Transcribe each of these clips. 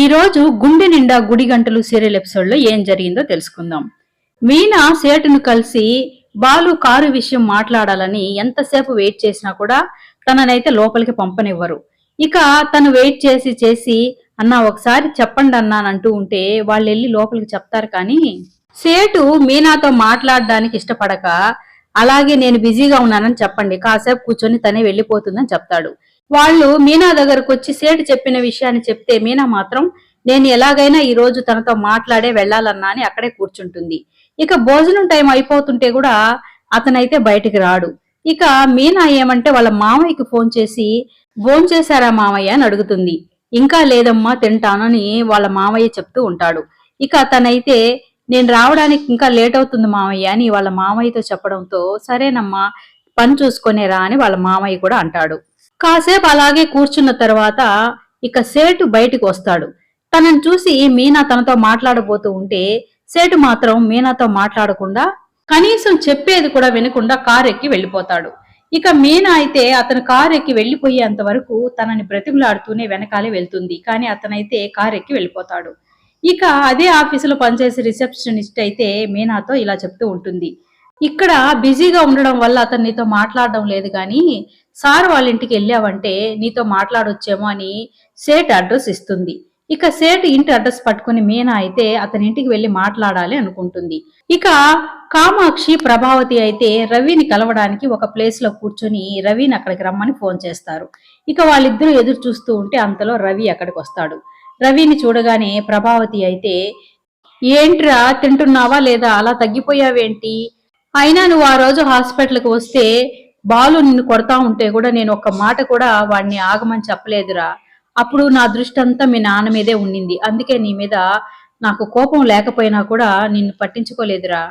ఈ రోజు గుండె నిండా గుడి గంటలు సీరియల్ ఎపిసోడ్లో ఏం జరిగిందో తెలుసుకుందాం. మీనా సేటును కలిసి బాలు కారు విషయం మాట్లాడాలని ఎంతసేపు వెయిట్ చేసినా కూడా తననైతే లోపలికి పంపనివ్వరు. ఇక తను వెయిట్ చేసి చేసి అన్న ఒకసారి చెప్పండి అన్నానంటూ ఉంటే వాళ్ళు వెళ్ళి లోపలికి చెప్తారు కానీ సేటు మీనాతో మాట్లాడడానికి ఇష్టపడక అలాగే నేను బిజీగా ఉన్నానని చెప్పండి. కాసేపు కూర్చొని తనే వెళ్ళిపోతుందని చెప్తాడు. వాళ్ళు మీనా దగ్గరకు వచ్చి సేటు చెప్పిన విషయాన్ని చెప్తే మీనా మాత్రం నేను ఎలాగైనా ఈ రోజు తనతో మాట్లాడే వెళ్ళాలన్నా అని అక్కడే కూర్చుంటుంది. ఇక భోజనం టైం అయిపోతుంటే కూడా అతనైతే బయటికి రాడు. ఇక మీనా ఏమంటే వాళ్ళ మామయ్యకి ఫోన్ చేసి ఫోన్ చేశారా మామయ్య అని అడుగుతుంది. ఇంకా లేదమ్మా తింటానని వాళ్ళ మామయ్య చెప్తూ ఉంటాడు. ఇక తనైతే నేను రావడానికి ఇంకా లేట్ అవుతుంది మామయ్య అని వాళ్ళ మామయ్యతో చెప్పడంతో సరేనమ్మా పని చూసుకొనేరా అని వాళ్ళ మామయ్య కూడా అంటాడు. కాసేపు అలాగే కూర్చున్న తర్వాత ఇక సేటు బయటికి వస్తాడు. తనని చూసి మీనా తనతో మాట్లాడబోతూ ఉంటే సేటు మాత్రం మీనాతో మాట్లాడకుండా కనీసం చెప్పేది కూడా వినకుండా కారు ఎక్కి వెళ్ళిపోతాడు. ఇక మీనా అయితే అతను కారు ఎక్కి వెళ్ళిపోయేంత వరకు తనని బ్రతికులాడుతూనే వెనకాలే వెళ్తుంది. కానీ అతనైతే కారు ఎక్కి వెళ్ళిపోతాడు. ఇక అదే ఆఫీసులో పనిచేసే రిసెప్షనిస్ట్ అయితే మీనాతో ఇలా చెప్తూ ఉంటుంది. ఇక్కడ బిజీగా ఉండడం వల్ల అతను నీతో మాట్లాడడం లేదు కానీ సార్ వాళ్ళ ఇంటికి వెళ్ళావంటే నీతో మాట్లాడొచ్చేమో అని సేట్ అడ్రస్ ఇస్తుంది. ఇక సేట్ ఇంటి అడ్రస్ పట్టుకుని మీనా అయితే అతని ఇంటికి వెళ్ళి మాట్లాడాలి అనుకుంటుంది. ఇక కామాక్షి ప్రభావతి అయితే రవిని కలవడానికి ఒక ప్లేస్లో కూర్చొని రవిని అక్కడికి రమ్మని ఫోన్ చేస్తారు. ఇక వాళ్ళిద్దరూ ఎదురు చూస్తూ ఉంటే అంతలో రవి అక్కడికి వస్తాడు. రవిని చూడగానే ప్రభావతి అయితే ఏంట్రా తింటున్నావా లేదా? అలా తగ్గిపోయావేంటి? అయినా నువ్వు ఆ రోజు హాస్పిటల్కి వస్తే బాలు నిన్ను కొడతా ఉంటే కూడా నేను ఒక్క మాట కూడా వాడిని ఆగమని చెప్పలేదురా. అప్పుడు నా దృష్టి అంతా మీ నాన్న మీదే ఉండింది. అందుకే నీ మీద నాకు కోపం లేకపోయినా కూడా నిన్ను పట్టించుకోలేదురా.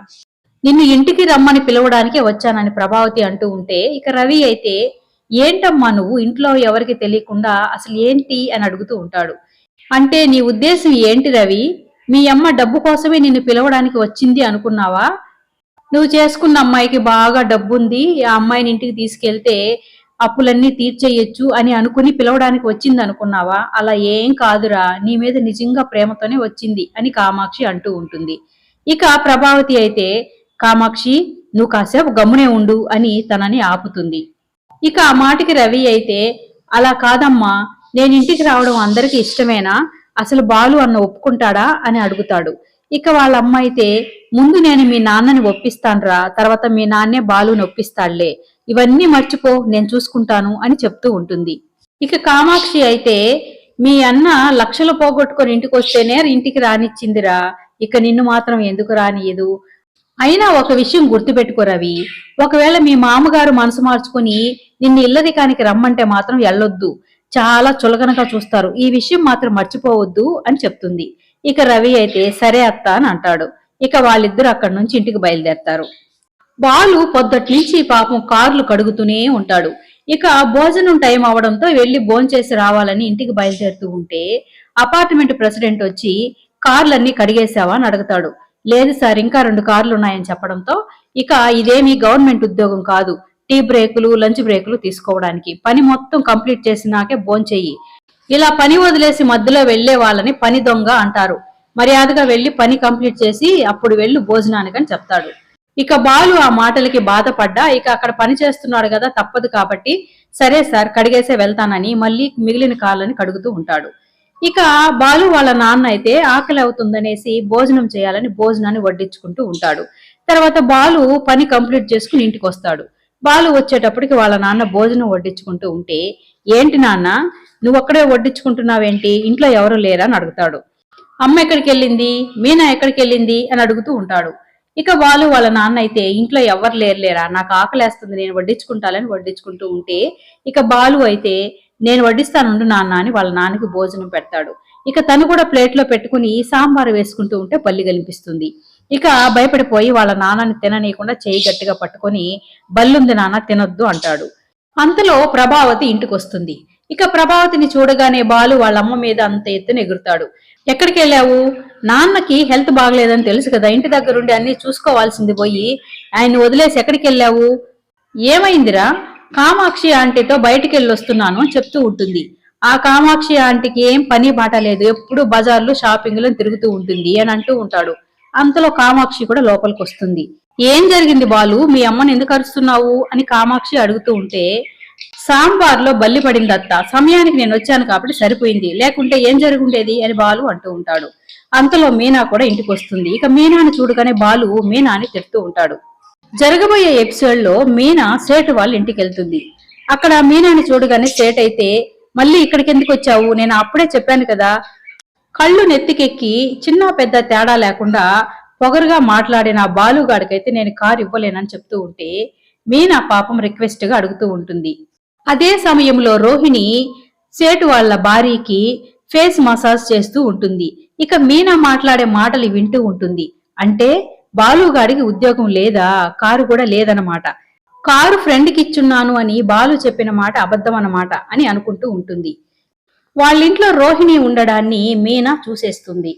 నిన్ను ఇంటికి రమ్మని పిలవడానికే వచ్చానని ప్రభావతి అంటూ ఉంటే ఇక రవి అయితే ఏంటమ్మా నువ్వు? ఇంట్లో ఎవరికి తెలియకుండా అసలు ఏంటి? అని అడుగుతూ ఉంటాడు. అంటే నీ ఉద్దేశం ఏంటి రవి? మీ అమ్మ డబ్బు కోసమే నిన్ను పిలవడానికి వచ్చింది అనుకున్నావా? నువ్వు చేసుకున్న అమ్మాయికి బాగా డబ్బుంది ఆ అమ్మాయిని ఇంటికి తీసుకెళ్తే అప్పులన్నీ తీర్చేయొచ్చు అని అనుకుని పిలవడానికి వచ్చింది అనుకున్నావా? అలా ఏం కాదురా నీ మీద నిజంగా ప్రేమతోనే వచ్చింది అని కామాక్షి అంటూ ఉంటుంది. ఇక ప్రభావతి అయితే కామాక్షి నువ్వు కాసేపు గమ్మునే ఉండు అని తనని ఆపుతుంది. ఇక ఆ మాటకి రవి అయితే అలా కాదమ్మా నేను ఇంటికి రావడం అందరికీ ఇష్టమేనా? అసలు బాలు అన్న ఒప్పుకుంటాడా? అని అడుగుతాడు. ఇక వాళ్ళ అమ్మ అయితే ముందు నేను మీ నాన్నని ఒప్పిస్తానురా తర్వాత మీ నాన్నే బాలుని ఒప్పిస్తాడులే. ఇవన్నీ మర్చిపో నేను చూసుకుంటాను అని చెప్తూ ఉంటుంది. ఇక కామాక్షి అయితే మీ అన్న లక్షలు పోగొట్టుకొని ఇంటికి వస్తేనే ఇంటికి రానిచ్చిందిరా. ఇక నిన్ను మాత్రం ఎందుకు రానియదు అయినా ఒక విషయం గుర్తుపెట్టుకో రవి. ఒకవేళ మీ మామగారు మనసు మార్చుకుని నిన్ను ఇల్లరికానికి రమ్మంటే మాత్రం వెళ్ళొద్దు చాలా చులకనగా చూస్తారు. ఈ విషయం మాత్రం మర్చిపోవద్దు అని చెప్తుంది. ఇక రవి అయితే సరే అత్త అని అంటాడు. ఇక వాళ్ళిద్దరు అక్కడి నుంచి ఇంటికి బయలుదేరతారు. బాలు పొద్దటి నుంచి పాపం కార్లు కడుగుతూనే ఉంటాడు. ఇక భోజనం టైం అవడంతో వెళ్ళి భోంచేసి రావాలని ఇంటికి బయలుదేరుతూ ఉంటే అపార్ట్మెంట్ ప్రెసిడెంట్ వచ్చి కార్లన్నీ కడిగేశావా? అని అడుగుతాడు. లేదు సార్ ఇంకా రెండు కార్లు ఉన్నాయని చెప్పడంతో ఇక ఇదేమీ గవర్నమెంట్ ఉద్యోగం కాదు. టీ బ్రేకులు లంచ్ బ్రేకులు తీసుకోవడానికి. పని మొత్తం కంప్లీట్ చేసినాకే భోంచెయ్యి ఇలా పని వదిలేసి మధ్యలో వెళ్ళే వాళ్ళని పని దొంగ అంటారు. మర్యాదగా వెళ్ళి పని కంప్లీట్ చేసి అప్పుడు వెళ్ళు భోజనానికని చెప్తాడు. ఇక బాలు ఆ మాటలకి బాధపడ్డా ఇక అక్కడ పని చేస్తున్నాడు కదా తప్పదు కాబట్టి సరే సార్ కడిగేసే వెళ్తానని మళ్ళీ మిగిలిన కాళ్ళని కడుగుతూ ఉంటాడు. ఇక బాలు వాళ్ళ నాన్న అయితే ఆకలి అవుతుందనేసి భోజనం చేయాలని భోజనాన్ని వడ్డించుకుంటూ ఉంటాడు. తర్వాత బాలు పని కంప్లీట్ చేసుకుని ఇంటికి వస్తాడు బాలు వచ్చేటప్పటికి వాళ్ళ నాన్న భోజనం వడ్డించుకుంటూ ఉంటే ఏంటి నాన్న నువ్వు ఒక్కడే వడ్డించుకుంటున్నావేంటి? ఇంట్లో ఎవరు లేరా? అని అడుగుతాడు. అమ్మ ఎక్కడికి వెళ్ళింది మీనా ఎక్కడికి వెళ్ళింది అని అడుగుతూ ఉంటాడు. ఇక వాళ్ళు వాళ్ళ నాన్న అయితే ఇంట్లో ఎవరు లేరులేరా నాకు ఆకలేస్తుంది నేను వడ్డించుకుంటాలని వడ్డించుకుంటూ ఉంటే ఇక బాలు అయితే నేను వడ్డిస్తానుండు నాన్న అని వాళ్ళ నాన్నకి భోజనం పెడతాడు. ఇక తను కూడా ప్లేట్లో పెట్టుకుని సాంబార్ వేసుకుంటూ ఉంటే పల్లి కనిపిస్తుంది. ఇక భయపడిపోయి వాళ్ళ నాన్నని తిననీయకుండా చేయి గట్టిగా పట్టుకొని బల్లుంది నాన్న తినొద్దు అంటాడు. అంతలో ప్రభావతి ఇంటికి వస్తుంది ఇక ప్రభావతిని చూడగానే బాలు వాళ్ళ అమ్మ మీద అంత ఎత్తున ఎగురుతాడు. ఎక్కడికి వెళ్ళావు? నాన్నకి హెల్త్ బాగలేదని తెలుసు కదా. ఇంటి దగ్గరుండి అన్ని చూసుకోవాల్సింది పోయి ఆయన వదిలేసి ఎక్కడికి వెళ్ళావు? ఏమైందిరా? కామాక్షి ఆంటీతో బయటికి వెళ్ళి వస్తున్నాను అని చెప్తూ ఉంటుంది. ఆ కామాక్షి ఆంటీకి ఏం పని బాట లేదు. ఎప్పుడు బజార్లు షాపింగ్లు తిరుగుతూ ఉంటుంది అని అంటూ ఉంటాడు. అంతలో కామాక్షి కూడా లోపలికి వస్తుంది. ఏం జరిగింది బాలు? మీ అమ్మని ఎందుకు అరుస్తున్నావు? అని కామాక్షి అడుగుతూ ఉంటే సాంబార్లో బల్లి పడింది అత్త. సమయానికి నేను వచ్చాను కాబట్టి సరిపోయింది. లేకుంటే ఏం జరుగుండేది? అని బాలు అంటూ ఉంటాడు. అంతలో మీనా కూడా ఇంటికి వస్తుంది. ఇక మీనాని చూడగానే బాలు మీనాని తిడుతూ ఉంటాడు. జరగబోయే ఎపిసోడ్లో మీనా సేటు వాళ్ళ ఇంటికి వెళ్తుంది. అక్కడ మీనాని చూడగానే సేట్ అయితే మళ్ళీ ఇక్కడికి ఎందుకు వచ్చావు? నేను అప్పుడే చెప్పాను కదా. కళ్ళు నెత్తికెక్కి చిన్న పెద్ద తేడా లేకుండా పొగరుగా మాట్లాడిన బాలుగాడికైతే నేను కారు ఇవ్వలేనని చెప్తూ ఉంటే మీనా పాపం రిక్వెస్ట్గా అడుగుతూ ఉంటుంది. అదే సమయంలో రోహిణి సేటు వాళ్ళ భార్యకి ఫేస్ మసాజ్ చేస్తూ ఉంటుంది. ఇక మీనా మాట్లాడే మాటలు వింటూ ఉంటుంది. అంటే బాలుగాడికి ఉద్యోగం లేదా? కారు కూడా లేదన్నమాట. కారు ఫ్రెండ్కి ఇచ్చున్నాను అని బాలు చెప్పిన మాట అబద్ధం అన్నమాట అని అనుకుంటూ ఉంటుంది. వాళ్ళింట్లో రోహిణి ఉండడాన్ని మీనా చూసేస్తుంది.